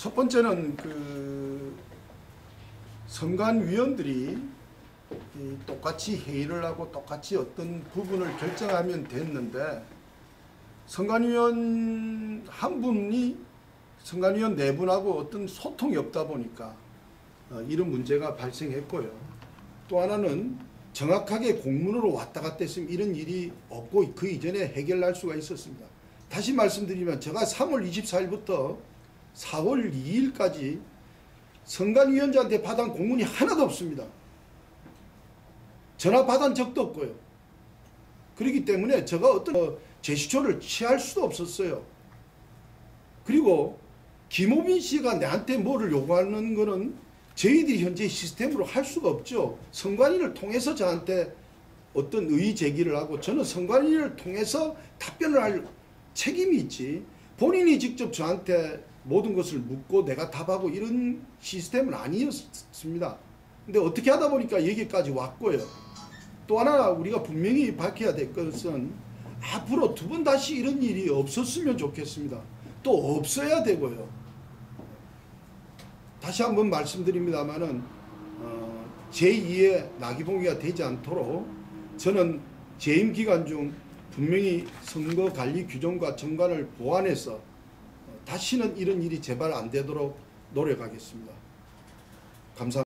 첫 번째는 그 선관위원들이 이 똑같이 회의를 하고 똑같이 어떤 부분을 결정하면 됐는데 선관위원 한 분이 선관위원 네 분하고 어떤 소통이 없다 보니까 어, 이런 문제가 발생했고요. 또 하나는 정확하게 공문으로 왔다 갔다 했으면 이런 일이 없고 그 이전에 해결날 수가 있었습니다. 다시 말씀드리면 제가 3월 24일부터 4월 2일까지 선관위원장한테 받은 공문이 하나도 없습니다. 전화 받은 적도 없고요. 그렇기 때문에 제가 어떤 어, 제시초를 취할 수도 없었어요. 그리고 김호빈 씨가 나한테 뭐를 요구하는 거는 저희들이 현재 시스템으로 할 수가 없죠. 선관위를 통해서 저한테 어떤 의의 제기를 하고 저는 선관위를 통해서 답변을 할 책임이 있지. 본인이 직접 저한테 모든 것을 묻고 내가 답하고 이런 시스템은 아니었습니다. 근데 어떻게 하다 보니까 여기까지 왔고요. 또 하나 우리가 분명히 밝혀야 될 것은 앞으로 두 번 다시 이런 일이 없었으면 좋겠습니다. 또 없어야 되고요. 다시 한번 말씀드립니다만은 어, 제2의 나기봉기가 되지 않도록 저는 재임 기간 중 분명히 선거 관리 규정과 정관을 보완해서 어, 다시는 이런 일이 재발 안 되도록 노력하겠습니다. 감사합니다.